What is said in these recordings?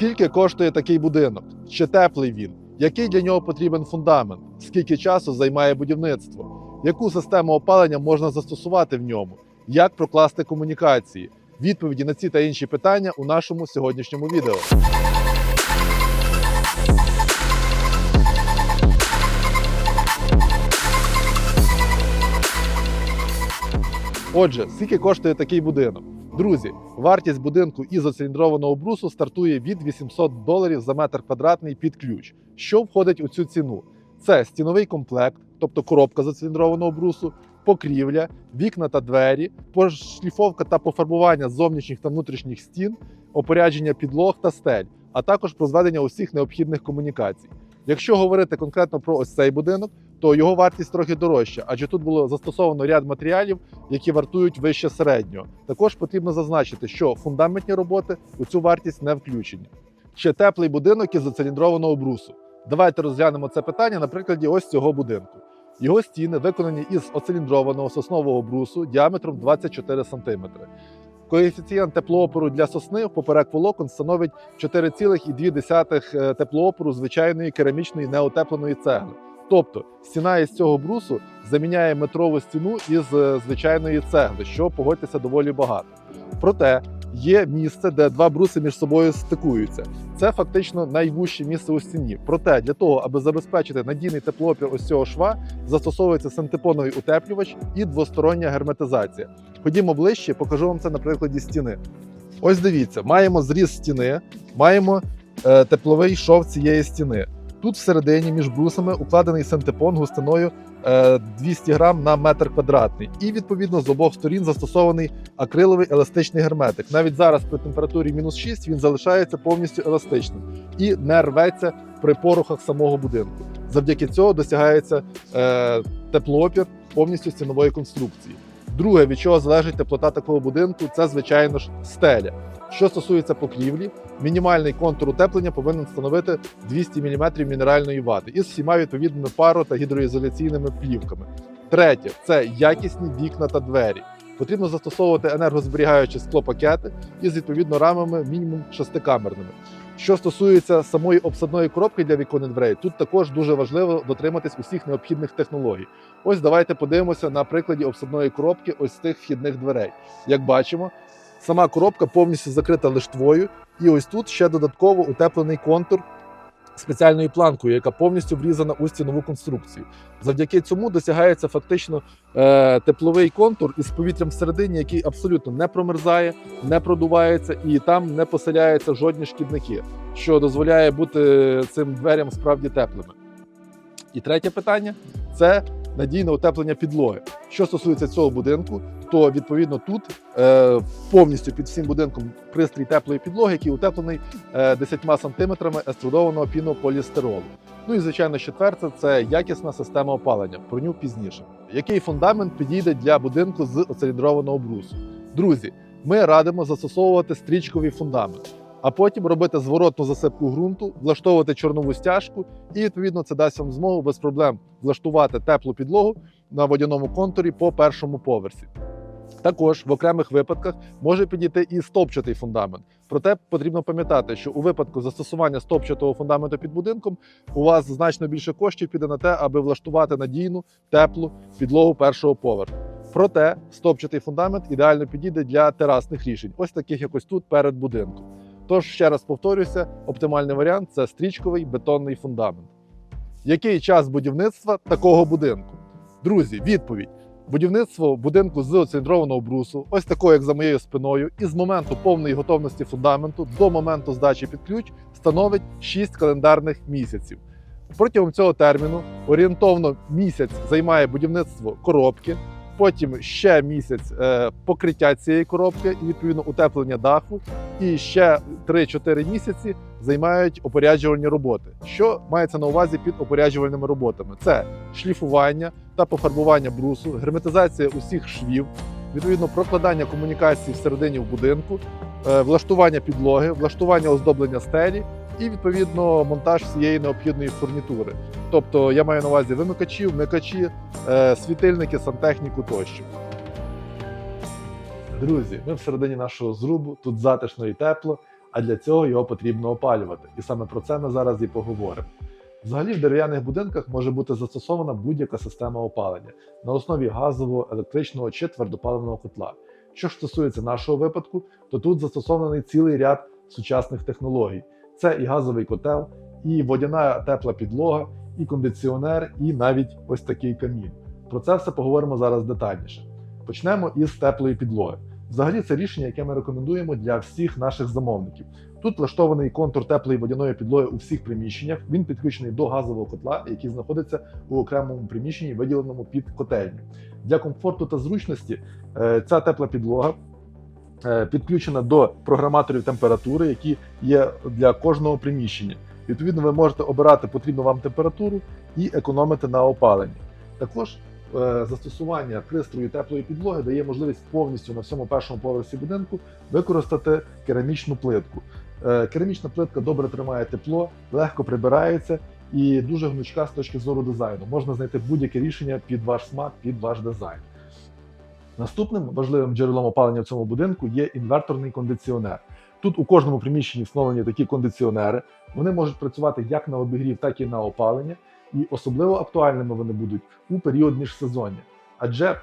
Скільки коштує такий будинок? Чи теплий він? Який для нього потрібен фундамент? Скільки часу займає будівництво? Яку систему опалення можна застосувати в ньому? Як прокласти комунікації? Відповіді на ці та інші питання у нашому сьогоднішньому відео. Отже, скільки коштує такий будинок? Друзі, вартість будинку ізоциліндрованого брусу стартує від 800 доларів за метр квадратний під ключ. Що входить у цю ціну? Це стіновий комплект, тобто коробка зациліндрованого брусу, покрівля, вікна та двері, пошліфовка та пофарбування зовнішніх та внутрішніх стін, опорядження підлог та стель, а також прозведення усіх необхідних комунікацій. Якщо говорити конкретно про ось цей будинок, то його вартість трохи дорожча, адже тут було застосовано ряд матеріалів, які вартують вище середнього. Також потрібно зазначити, що фундаментні роботи у цю вартість не включені. Ще теплий будинок із зациліндрованого брусу. Давайте розглянемо це питання на прикладі ось цього будинку. Його стіни виконані із оциліндрованого соснового брусу діаметром 24 см. Коефіцієнт теплоопору для сосни в поперек волокон становить 4,2 теплоопору звичайної керамічної неотепленої цегли. Тобто стіна із цього брусу заміняє метрову стіну із е, звичайної цегли, що погодьтеся доволі багато. Проте є місце, де два бруси між собою стикуються. Це фактично найвужче місце у стіні. Проте для того, аби забезпечити надійний теплоопір ось цього шва, застосовується синтепоновий утеплювач і двостороння герметизація. Ходімо ближче, покажу вам це на прикладі стіни. Ось дивіться, маємо зріз стіни, маємо е, тепловий шов цієї стіни. Тут всередині між брусами укладений синтепон густиною е, 200 грам на метр квадратний. І відповідно з обох сторін застосований акриловий еластичний герметик. Навіть зараз при температурі мінус 6 він залишається повністю еластичним і не рветься при порухах самого будинку. Завдяки цього досягається е, теплоопір повністю стінової конструкції. Друге, від чого залежить теплота такого будинку, це звичайно ж стеля. Що стосується покрівлі, мінімальний контур утеплення повинен становити 200 мм мінеральної вати із всіма відповідними паро та гідроізоляційними плівками. Третє це якісні вікна та двері. Потрібно застосовувати енергозберігаючі склопакети із відповідно рамами мінімум шестикамерними. Що стосується самої обсадної коробки для вікон дверей, тут також дуже важливо дотриматись усіх необхідних технологій. Ось давайте подивимося на прикладі обсадної коробки ось цих вхідних дверей. Як бачимо, сама коробка повністю закрита лиштвою, і ось тут ще додатково утеплений контур спеціальною планкою, яка повністю врізана у стінову конструкцію. Завдяки цьому досягається фактично е, тепловий контур із повітрям всередині, який абсолютно не промерзає, не продувається і там не поселяються жодні шкідники, що дозволяє бути цим дверям справді теплими. І третє питання це надійне утеплення підлоги. Що стосується цього будинку, то відповідно тут е, повністю під всім будинком пристрій теплої підлоги, який утеплений е, 10 сантиметрами еструдованого пінополістиролу. Ну і звичайно, четверте це якісна система опалення. Про нього пізніше. Який фундамент підійде для будинку з оциліндрованого брусу? Друзі, ми радимо застосовувати стрічковий фундамент, а потім робити зворотну засипку ґрунту, влаштовувати чорнову стяжку, і відповідно це дасть вам змогу без проблем влаштувати теплу підлогу на водяному контурі по першому поверсі. Також в окремих випадках може підійти і стопчатий фундамент. Проте потрібно пам'ятати, що у випадку застосування стопчатого фундаменту під будинком у вас значно більше коштів піде на те, аби влаштувати надійну теплу підлогу першого поверху. Проте стопчатий фундамент ідеально підійде для терасних рішень, ось таких якось тут перед будинком. Тож ще раз повторюся, оптимальний варіант це стрічковий бетонний фундамент. Який час будівництва такого будинку? Друзі, відповідь. Будівництво будинку з оцентрованого брусу, ось такого, як за моєю спиною, і з моменту повної готовності фундаменту до моменту здачі під ключ становить 6 календарних місяців. Протягом цього терміну орієнтовно місяць займає будівництво коробки, потім ще місяць е, покриття цієї коробки і відповідно утеплення даху, і ще 3-4 місяці займають опоряджувальні роботи. Що мається на увазі під опоряджувальними роботами? Це шліфування та пофарбування брусу, герметизація усіх швів, відповідно прокладання комунікацій всередині в будинку, е, влаштування підлоги, влаштування оздоблення стелі і відповідно монтаж всієї необхідної фурнітури. Тобто я маю на увазі вимикачі, вмикачі, е, світильники, сантехніку тощо. Друзі, ми всередині нашого зрубу, тут затишно і тепло. а для цього його потрібно опалювати. І саме про це ми зараз і поговоримо. Взагалі в дерев'яних будинках може бути застосована будь-яка система опалення на основі газового, електричного чи твердопаливного котла. Що ж стосується нашого випадку, то тут застосований цілий ряд сучасних технологій. Це і газовий котел, і водяна тепла підлога, і кондиціонер, і навіть ось такий камін. Про це все поговоримо зараз детальніше. Почнемо із теплої підлоги. Взагалі, це рішення, яке ми рекомендуємо для всіх наших замовників. Тут влаштований контур теплої водяної підлоги у всіх приміщеннях. Він підключений до газового котла, який знаходиться у окремому приміщенні, виділеному під котельню. Для комфорту та зручності е, ця тепла підлога підключена до програматорів температури, які є для кожного приміщення. Відповідно, ви можете обирати потрібну вам температуру і економити на опаленні. Також е, застосування пристрою теплої підлоги дає можливість повністю на всьому першому поверсі будинку використати керамічну плитку. Е, Керамічна плитка добре тримає тепло, легко прибирається і дуже гнучка з точки зору дизайну. Можна знайти будь-яке рішення під ваш смак, під ваш дизайн. Наступним важливим джерелом опалення в цьому будинку є інверторний кондиціонер. Тут у кожному приміщенні встановлені такі кондиціонери. Вони можуть працювати як на обігрів, так і на опалення, і особливо актуальними вони будуть у період міжсезоння. Адже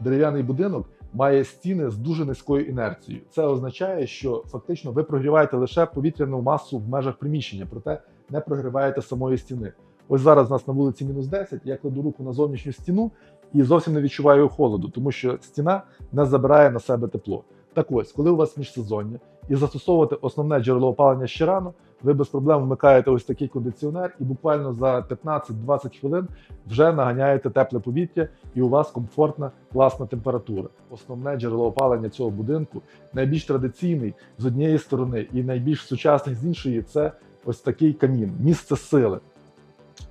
дерев'яний будинок має стіни з дуже низькою інерцією. Це означає, що фактично ви прогріваєте лише повітряну масу в межах приміщення, проте не прогріваєте самої стіни. Ось зараз у нас на вулиці мінус 10, я кладу руку на зовнішню стіну і зовсім не відчуваю холоду, тому що стіна не забирає на себе тепло. Так ось, коли у вас міжсезоння і застосовувати основне джерело опалення ще рано, ви без проблем вмикаєте ось такий кондиціонер, і буквально за 15-20 хвилин вже наганяєте тепле повітря, і у вас комфортна, класна температура. Основне джерело опалення цього будинку найбільш традиційний з однієї сторони, і найбільш сучасний з іншої це ось такий камін, місце сили.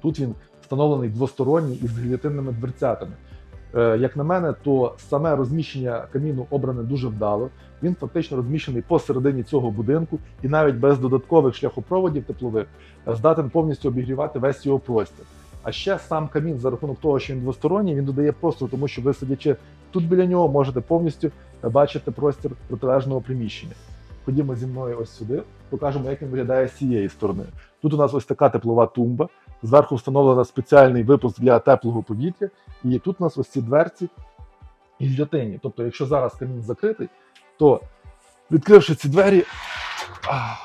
Тут він встановлений двосторонній із гілятинними дверцятами. Е, Як на мене, то саме розміщення каміну обране дуже вдало. Він фактично розміщений посередині цього будинку, і навіть без додаткових шляхопроводів теплових е, здатен повністю обігрівати весь його простір. А ще сам камін, за рахунок того, що він двосторонній, він додає простору, тому що ви сидячи тут біля нього, можете повністю е, бачити простір протилежного приміщення. Ходімо зі мною ось сюди, покажемо, як він виглядає з цієї сторони. Тут у нас ось така теплова тумба. Зверху встановлено спеціальний випуск для теплого повітря, і тут у нас ось ці дверці гільотині. Тобто, якщо зараз камін закритий, то відкривши ці двері,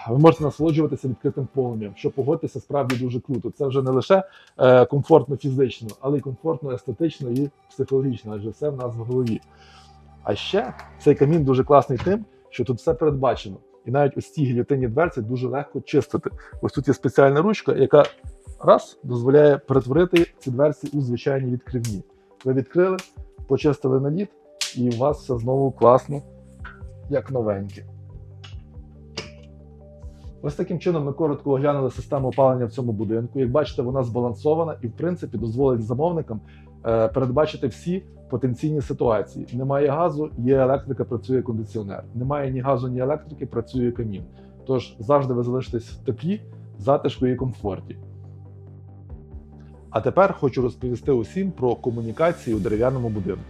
ви можете насолоджуватися відкритим полум'ям, що погодьтеся справді дуже круто. Це вже не лише е, комфортно фізично, але й комфортно естетично і психологічно, адже все в нас в голові. А ще цей камін дуже класний тим, що тут все передбачено. І навіть ось ці гільотинні дверці дуже легко чистити. Ось тут є спеціальна ручка, яка раз дозволяє перетворити ці дверці у звичайні відкривні. Ви відкрили, почистили наліт, і у вас все знову класно, як новеньке. Ось таким чином ми коротко оглянули систему опалення в цьому будинку. Як бачите, вона збалансована і, в принципі, дозволить замовникам е, передбачити всі потенційні ситуації. Немає газу, є електрика, працює кондиціонер. Немає ні газу, ні електрики, працює камін. Тож завжди ви залишитесь в теплі, затишку і комфорті. А тепер хочу розповісти усім про комунікації у дерев'яному будинку.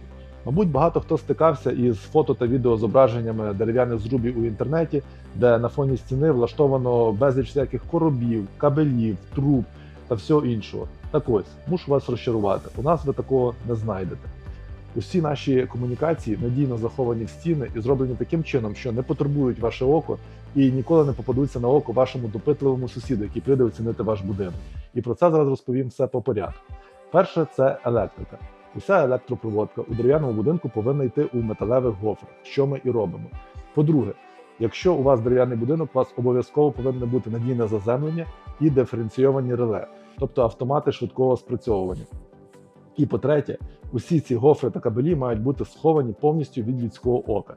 Мабуть, багато хто стикався із фото та відеозображеннями дерев'яних зрубів у інтернеті, де на фоні стіни влаштовано безліч всяких коробів, кабелів, труб та всього іншого. Так ось, мушу вас розчарувати. У нас ви такого не знайдете. Усі наші комунікації надійно заховані в стіни і зроблені таким чином, що не потурбують ваше око і ніколи не попадуться на око вашому допитливому сусіду, який прийде оцінити ваш будинок. І про це зараз розповім все по порядку. Перше це електрика. Уся електропроводка у дерев'яному будинку повинна йти у металевих гофрах, що ми і робимо. По-друге, якщо у вас дерев'яний будинок, у вас обов'язково повинне бути надійне заземлення і диференційовані реле, тобто автомати швидкого спрацьовування. І по-третє, усі ці гофри та кабелі мають бути сховані повністю від людського ока.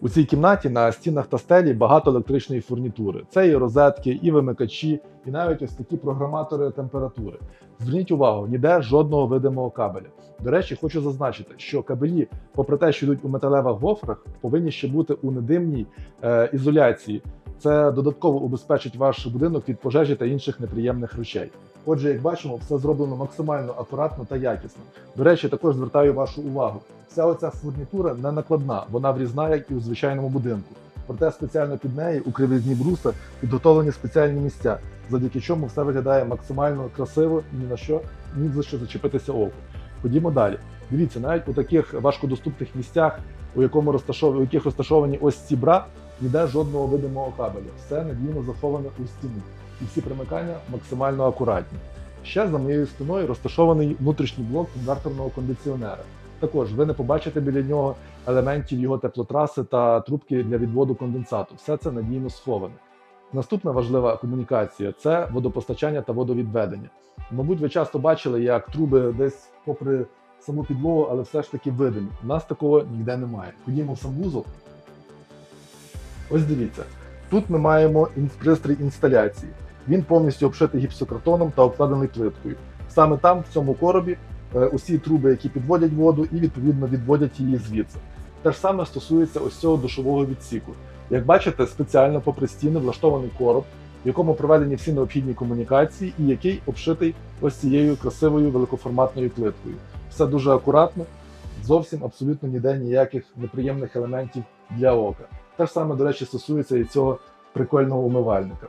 У цій кімнаті на стінах та стелі багато електричної фурнітури. Це і розетки, і вимикачі, і навіть ось такі програматори температури. Зверніть увагу, ніде жодного видимого кабеля. До речі, хочу зазначити, що кабелі, попри те, що йдуть у металевих гофрах, повинні ще бути у недимній е, ізоляції. Це додатково убезпечить ваш будинок від пожежі та інших неприємних речей. Отже, як бачимо, все зроблено максимально акуратно та якісно. До речі, також звертаю вашу увагу. Вся оця фурнітура не накладна, вона врізна, як і у звичайному будинку. Проте спеціально під неї у кривизні бруса підготовлені спеціальні місця, завдяки чому все виглядає максимально красиво і ні на що, ні за що зачепитися оку. Ходімо далі. Дивіться, навіть у таких важкодоступних місцях, у якому розташовані, у яких розташовані ось ці бра, ніде жодного видимого кабеля. Все надійно заховане у стіну. І всі примикання максимально акуратні. Ще за моєю спиною розташований внутрішній блок інверторного кондиціонера. Також ви не побачите біля нього елементів його теплотраси та трубки для відводу конденсату. Все це надійно сховане. Наступна важлива комунікація це водопостачання та водовідведення. Мабуть, ви часто бачили, як труби десь попри саму підлогу, але все ж таки видимі. У нас такого ніде немає. Ходімо в сам вузол. Ось дивіться. Тут ми маємо пристрій інсталяції. Він повністю обшитий гіпсокартоном та обкладений плиткою. Саме там, в цьому коробі, е, усі труби, які підводять воду, і відповідно відводять її звідси. Те ж саме стосується ось цього душового відсіку. Як бачите, спеціально попри стіни влаштований короб, в якому проведені всі необхідні комунікації, і який обшитий ось цією красивою великоформатною плиткою. Все дуже акуратно, зовсім абсолютно ніде ніяких неприємних елементів для ока. Те ж саме, до речі, стосується і цього прикольного умивальника.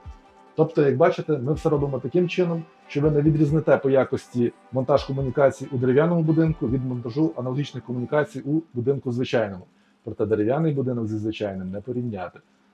Тобто, як бачите, ми все робимо таким чином, що ви не відрізнете по якості монтаж комунікацій у дерев'яному будинку від монтажу аналогічних комунікацій у будинку звичайному. Проте дерев'яний будинок зі звичайним не порівняти.